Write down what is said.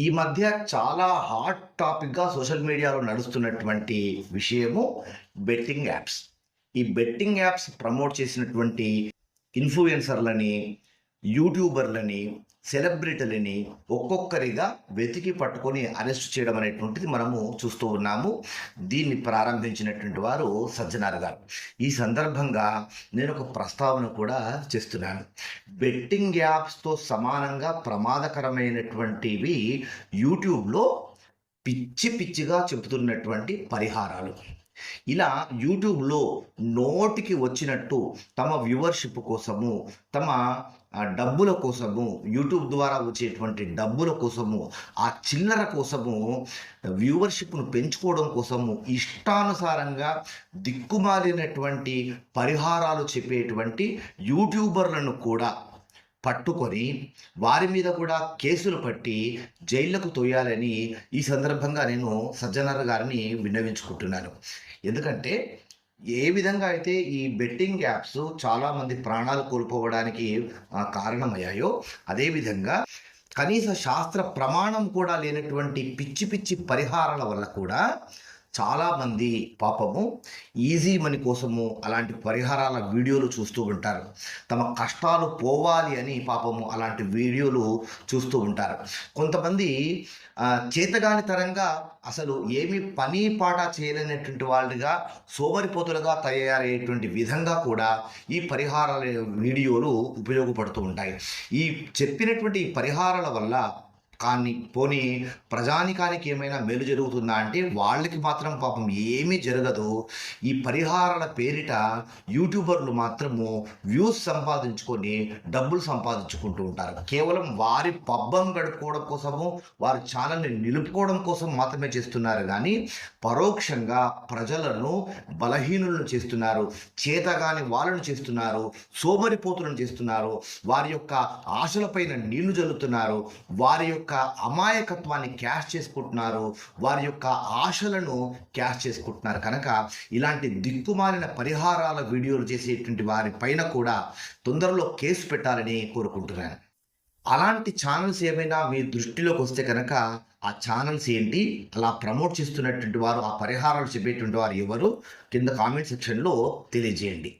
ఈ మధ్య చాలా హాట్ టాపిక్గా సోషల్ మీడియాలో నడుస్తున్నటువంటి విషయము బెట్టింగ్ యాప్స్. ఈ బెట్టింగ్ యాప్స్ ప్రమోట్ చేసినటువంటి ఇన్ఫ్లుయెన్సర్లని యూట్యూబర్లని సెలబ్రిటీలని ఒక్కొక్కరిగా వెతికి పట్టుకొని అరెస్ట్ చేయడం అనేటువంటిది మనము చూస్తూ ఉన్నాము. దీన్ని ప్రారంభించినటువంటి వారు సజ్జనార్ గారు. ఈ సందర్భంగా నేను ఒక ప్రస్తావన కూడా చేస్తున్నాను. బెట్టింగ్ యాప్స్తో సమానంగా ప్రమాదకరమైనటువంటివి యూట్యూబ్లో పిచ్చి పిచ్చిగా చెబుతున్నటువంటి పరిహారాలు. ఇలా యూట్యూబ్లో నోటికి వచ్చినట్టు తమ వ్యూవర్షిప్ కోసము తమ డబ్బుల కోసము యూట్యూబ్ ద్వారా వచ్చేటువంటి డబ్బుల కోసము ఆ చిల్లర కోసము వ్యూవర్షిప్ను పెంచుకోవడం కోసము ఇష్టానుసారంగా దిక్కుమాలినటువంటి పరిహారాలు చెప్పేటువంటి యూట్యూబర్లను కూడా పట్టుకొని వారి మీద కూడా కేసులు పట్టి జైళ్ళకు తోయాలని ఈ సందర్భంగా నేను సజ్జనర్ గారిని విన్నవించుకుంటున్నాను. ఎందుకంటే ఏ విధంగా అయితే ఈ బెట్టింగ్ యాప్స్ చాలామంది ప్రాణాలు కోల్పోవడానికి కారణమయ్యాయో అదేవిధంగా కనీస శాస్త్ర ప్రమాణం కూడా లేనటువంటి పిచ్చి పిచ్చి పరిహారాల వల్ల కూడా చాలామంది పాపము ఈజీ మనీ కోసము అలాంటి పరిహారాల వీడియోలు చూస్తూ ఉంటారు. తమ కష్టాలు పోవాలి అని పాపము అలాంటి వీడియోలు చూస్తూ ఉంటారు. కొంతమంది చేతగాని తరంగా అసలు ఏమి పని పాట చేయలేనటువంటి వాళ్ళుగా సోమరిపోతులుగా తయారయ్యేటువంటి విధంగా కూడా ఈ పరిహారాల వీడియోలు ఉపయోగపడుతూ ఉంటాయి. ఈ చెప్పినటువంటి ఈ పరిహారాల వల్ల కానీ పోనీ ప్రజానికానికి ఏమైనా మేలు జరుగుతుందా అంటే వాళ్ళకి మాత్రం పాపం ఏమీ జరగదు. ఈ పరిహారాల పేరిట యూట్యూబర్లు మాత్రము వ్యూస్ సంపాదించుకొని డబ్బులు సంపాదించుకుంటూ ఉంటారు. కేవలం వారి పబ్బం గడుపుకోవడం కోసము వారి ఛానల్ని నిలుపుకోవడం కోసం మాత్రమే చేస్తున్నారు. కానీ పరోక్షంగా ప్రజలను బలహీనులను చేస్తున్నారు. చేతగాని వాళ్ళను చేస్తున్నారు. సోమరిపోతులను చేస్తున్నారు. వారి యొక్క ఆశలపైన నీళ్ళు జల్లుతున్నారు. వారి యొక్క యొక్క అమాయకత్వాన్ని క్యాష్ చేసుకుంటున్నారు వారి యొక్క ఆశలను క్యాష్ చేసుకుంటున్నారు. కనుక ఇలాంటి దిక్కుమాలిన పరిహారాల వీడియోలు చేసేటువంటి వారి పైన కూడా తొందరలో కేసు పెట్టాలని కోరుకుంటున్నాను. అలాంటి ఛానల్స్ ఏమైనా మీ దృష్టిలోకి వస్తే కనుక ఆ ఛానల్స్ ఏంటి అలా ప్రమోట్ చేస్తున్నటువంటి వారు ఆ పరిహారాలు చెప్పేటువంటి వారు ఎవరు కింద కామెంట్ సెక్షన్లో తెలియజేయండి.